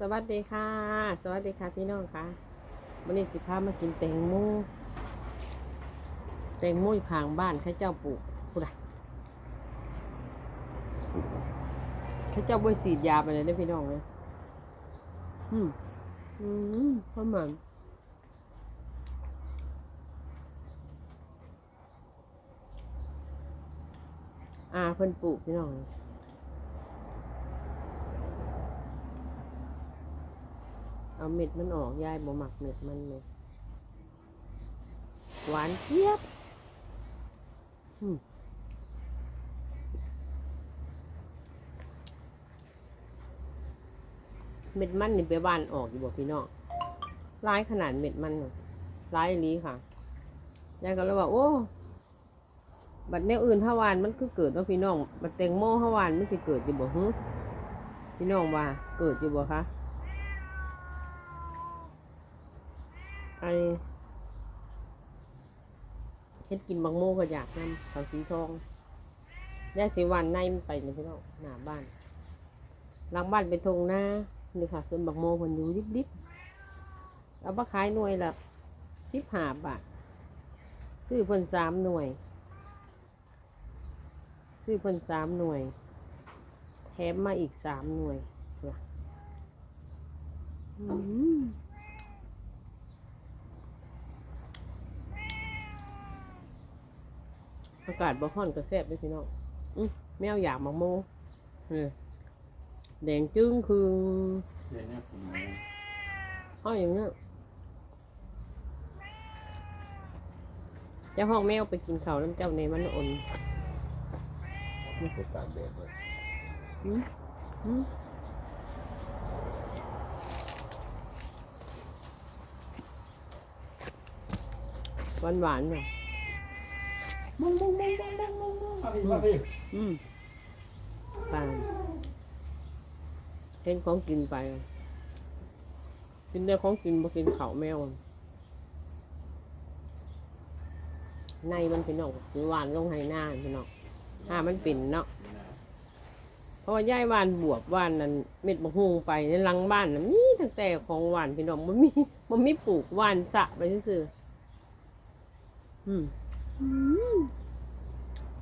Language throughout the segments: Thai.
สวัสดีค่ะ สวัสดีค่ะพี่น้องค่ะวันนี้สิพามากินแตงโมแตงโมอยู่ข้างบ้านข้าเจ้าปลูกพูดอะเข้าเจ้าบริสีดยาไปเลยได้พี่น้องเลยอืมอืมพอมันอ่าเพิ่นปลูกพี่น้องเอาเม็ดมันออกยายบ่หมักเม็ดมันเลยหวานเจี๊ยบเม็ดมันนี่ไปบ้านออกอยู่บ่พี่น้องร้ายขนาดเม็ดมันร้ายอีหลีค่ะยายก็เลยว่าโอ้ บัดแนวอื่นฮาวานมันคือเกิดเนาพี่น้อง บัดแตงโมฮาวานมันสิเกิดอยู่บ่ฮึพี่น้องว่า เกิดอยู่บ่คะ ไอเฮ็ดกินบางโมก็อยากนำเขาสีทองได้สีวันในมันไปเลยพี่น้องหน้าบ้านหลังบ้านเป็นทงหน้านี่ค่ะส่วนบางโมคนอยู่ดิบๆเอาไปขายหน่วยละสิบห้าบาท ซื้อเพิ่นสามหน่วย ซื้อเพิ่นสามหน่วย แถมมาอีกสามหน่วยว่ะอืม อากาศบ่ฮ้อนก็แซ่บเลยพี่น้องอื้อแมวอยากมังโมเออแดงจึ้งคือเสียเนี่ยผมเอาเอาอย่างเงี้ยเจ้าห้องแมวไปกินข้าวน้ำเจ้าในมันอ่อนไปตากแดดเลยอืมอืมหวานหวานๆเนาะ มุ้งมุ้งมุ้งมุ้งมุ้งมุ้งมุ้งมาพี่มาพี่อืมปาเห็นของกินไป กินได้ของกินบ่กินเขาแมวในมันเป็นนอกสีหวานลงให้หน้าเป็นนอกห้ามันเป็นเนาะเพราะว่าย่ายหวานบวบหวานนั่นเม็ดบะฮุงไปในหลังบ้านน่ะมีตั้งแต่ของหวานพี่น้องมันมีมันมีปลูกหวานสะไปซื่ออืม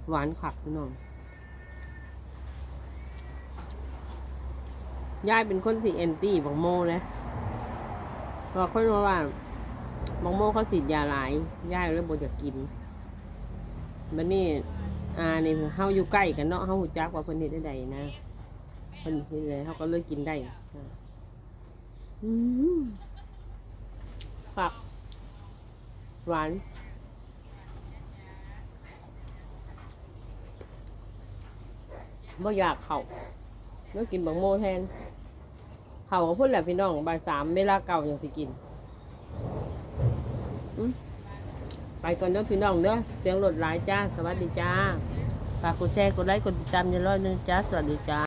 หวานขักพี่น้องยายเป็นคนที่แอนตี้บังโมเลยเพราะคนว่าว่าบังโมเขาฉีดยาหลายยายเลยบ่อยากกินบันนี้อ่านี่เฮาอยู่ใกล้กันเนาะเฮาหูจักว่าเพิ่นเฮ็ดได้ใดนะเพิ่นเฮ็ดได้เฮาก็เลยกินได้อ่าอืมฝักหวาน บ่อยากเข่าเนื้อกินบักโมแทนเข่าก็พูดแหละพี่น้องบ่ายสามเวลาเก่าอย่างสิกินไปก่อนเด้อพี่น้องเด้อเสียงลดหลายจ้า สวัสดีจ้าฝากกดแชร์กดไลค์กดติดตามอย่าร้อยนึงจ้า สวัสดีจ้า